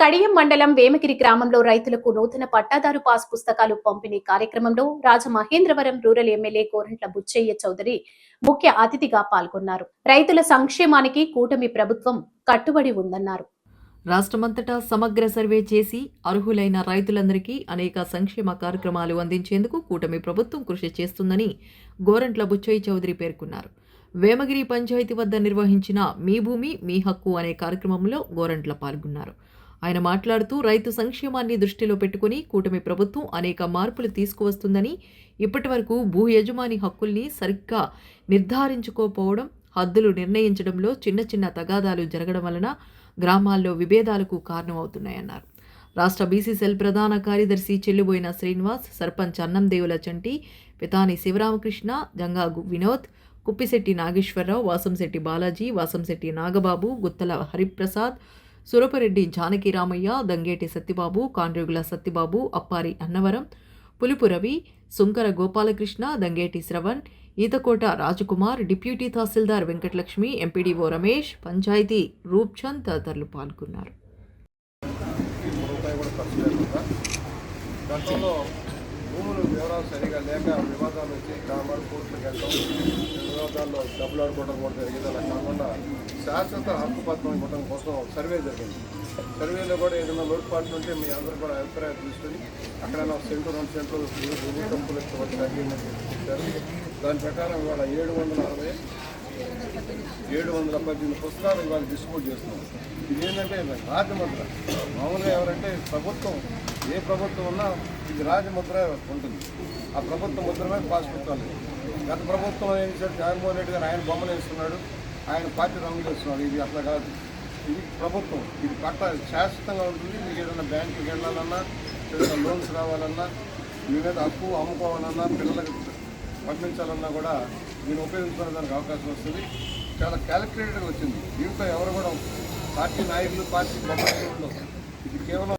కడియం మండలం వేమగిరి గ్రామంలో రైతులకు నూతన పట్టాదారు పాస్ పుస్తకాలు పంపిణీ కార్యక్రమంలో రాజమహేంద్రవరం రూరల్ ఎమ్మెల్యే కోరంట్ల బుచ్చయ్య చౌదరి ముఖ్య అతిథిగా పాల్గొన్నారు. రైతుల సంక్షేమానికి కూటమి ప్రభుత్వం కట్టుబడి ఉందన్నారు. రాష్ట్రమంతటా సమగ్ర సర్వే చేసి అర్హులైన రైతులందరికీ అనేక సంక్షేమ కార్యక్రమాలు అందించేందుకు కూటమి ప్రభుత్వం కృషి చేస్తుందని గోరంట్ల బుచ్చయ్య చౌదరి పేర్కొన్నారు. వేమగిరి పంచాయతీ వద్ద నిర్వహించిన మీ భూమి మీ హక్కు అనే కార్యక్రమంలో గోరంట్ల పాల్గొన్నారు. ఆయన మాట్లాడుతూ రైతు సంక్షేమాన్ని దృష్టిలో పెట్టుకుని కూటమి ప్రభుత్వం అనేక మార్పులు తీసుకువస్తుందని ఇప్పటివరకు భూ యజమాని హక్కుల్ని సరిగ్గా నిర్ధారించుకోకపోవడం హద్దులు నిర్ణయించడంలో చిన్న చిన్న తగాదాలు జరగడం వలన గ్రామాల్లో విభేదాలకు కారణమవుతున్నాయన్నారు. రాష్ట్ర బీసీసీఎల్ ప్రధాన కార్యదర్శి చెల్లుబోయిన శ్రీనివాస్ సర్పంచ్ అన్నందేవుల చంటి పితాని శివరామకృష్ణ జంగాగు వినోద్ కుప్పిశెట్టి నాగేశ్వరరావు వాసంశెట్టి బాలాజీ వాసంశెట్టి నాగబాబు గుత్తల హరిప్రసాద్ సురపరెడ్డి జానకి రామయ్య దంగేటి సత్యబాబు కాండ్రుగుల సత్యబాబు అప్పారి అన్నవరం పులుపు రవి సుంకర గోపాలకృష్ణ దంగేటి శ్రవణ్ ఈతకోట రాజకుమార్ డిప్యూటీ తహసీల్దార్ వెంకటలక్ష్మి ఎంపీడీఓ రమేష్ పంచాయతీ రూప్చంద్ తదితరులు పాల్గొన్నారు. గతంలో భూములు వివరాలు సరిగా లేక వివాదాలు వచ్చి కామర్ కోర్టులు వెళ్ళడం వివాదాల్లో డబ్బులు ఆడుకోవడం కూడా జరిగింది అలా కాకుండా శాశ్వత హక్కు పత్రం ఇవ్వడం కోసం సర్వే జరిగింది. సర్వేలో కూడా ఏదైనా లోటుపాట్లు ఉంటే మీ అందరూ కూడా అభిప్రాయాలు తీసుకొని అక్కడైనా సెంటర్ రెండు సెంట్లు భూమి కంపులు ఇచ్చవలసిన అగ్రిమెంట్ దాని ప్రకారం ఇవాళ ఏడు వందల అరవై ఏడు వందల పద్దెనిమిది పుస్తకాలు ఇవాళ డిస్ట్రిబ్యూట్ చేస్తున్నాం. ఇది ఏంటంటే రాజముద్ర. మామూలుగా ఎవరంటే ప్రభుత్వం ఏ ప్రభుత్వం ఉన్నా ఇది రాజముద్ర ఉంటుంది. ఆ ప్రభుత్వ ముద్ర మీద పాస్ పుస్తకాలు. గత ప్రభుత్వం ఏం చేశాడు? జగన్మోహన్ రెడ్డి గారు ఆయన బొమ్మలు వేస్తున్నాడు ఆయన పార్టీ రంగు చేస్తున్నారు ఇది అట్లా కాదు. ఇది ప్రభుత్వం. ఇది పట్ట శాశ్వతంగా ఉంటుంది. మీకు ఏదైనా బ్యాంకుకి వెళ్ళాలన్నా ఏదైనా లోన్స్ రావాలన్నా మీ మీద హక్కు అమ్ముకోవాలన్నా పిల్లలకు పంపించాలన్నా కూడా దీన్ని ఉపయోగించుకునే దానికి అవకాశం వస్తుంది. చాలా క్యాలిక్యులేటెడ్గా వచ్చింది. దీంట్లో ఎవరు కూడా పార్టీ నాయకులు పార్టీ బొమ్మలు ఇది కేవలం